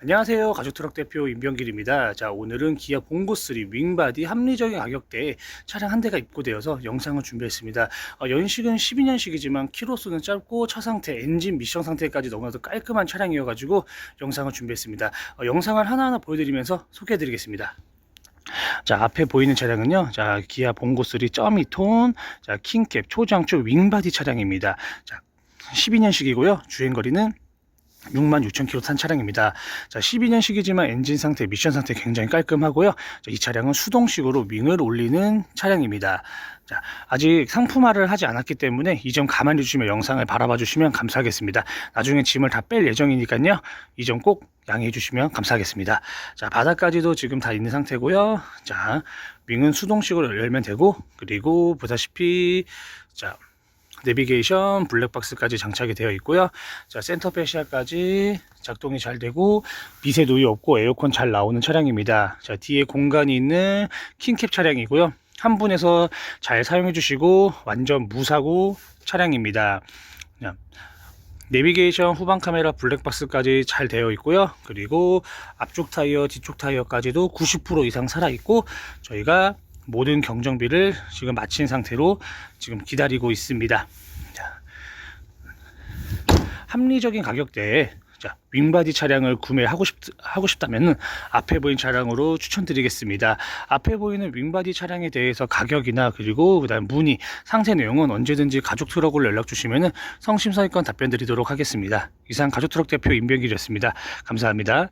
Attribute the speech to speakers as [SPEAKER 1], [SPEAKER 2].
[SPEAKER 1] 안녕하세요. 가족트럭 대표 임병길입니다. 자, 오늘은 기아 봉고3 윙바디 합리적인 가격대에 차량 한 대가 입고되어서 영상을 준비했습니다. 어, 연식은 12년식이지만 키로수는 짧고 차 상태, 엔진 미션 상태까지 너무나도 깔끔한 차량이어 가지고 영상을 준비했습니다. 어, 영상을 하나하나 보여드리면서 소개해 드리겠습니다. 자, 앞에 보이는 차량은요. 자, 기아 봉고3 점이톤, 자, 킹캡 초장축 윙바디 차량입니다. 자, 12년식이고요. 주행거리는 66,000km 탄 차량입니다. 자, 12년식이지만 엔진 상태, 미션 상태 굉장히 깔끔하고요. 자, 이 차량은 수동식으로 윙을 올리는 차량입니다. 자, 아직 상품화를 하지 않았기 때문에 이 점 가만히 주시면 영상을 바라봐 주시면 감사하겠습니다. 나중에 짐을 다 뺄 예정이니까요. 이 점 꼭 양해해 주시면 감사하겠습니다. 자, 바닥까지도 지금 다 있는 상태고요. 자, 윙은 수동식으로 열면 되고, 그리고 보다시피, 자, 내비게이션 블랙박스까지 장착이 되어 있고요. 자, 센터 페시아까지 작동이 잘 되고 미세 노이 없고 에어컨 잘 나오는 차량입니다. 자, 뒤에 공간이 있는 킹캡 차량이고요. 한 분에서 잘 사용해 주시고 완전 무사고 차량입니다. 자, 내비게이션 후방 카메라 블랙박스까지 잘 되어 있고요. 그리고 앞쪽 타이어, 뒤쪽 타이어까지도 90% 이상 살아 있고 저희가 모든 경정비를 지금 마친 상태로 지금 기다리고 있습니다. 자, 합리적인 가격대에 자, 윙바디 차량을 구매하고 싶, 하고 싶다면 앞에 보인 차량으로 추천드리겠습니다. 앞에 보이는 윙바디 차량에 대해서 가격이나 그리고 그다음 문의, 상세 내용은 언제든지 가족 트럭으로 연락 주시면 성심성의껏 답변 드리도록 하겠습니다. 이상 가족 트럭 대표 임병길이었습니다. 감사합니다.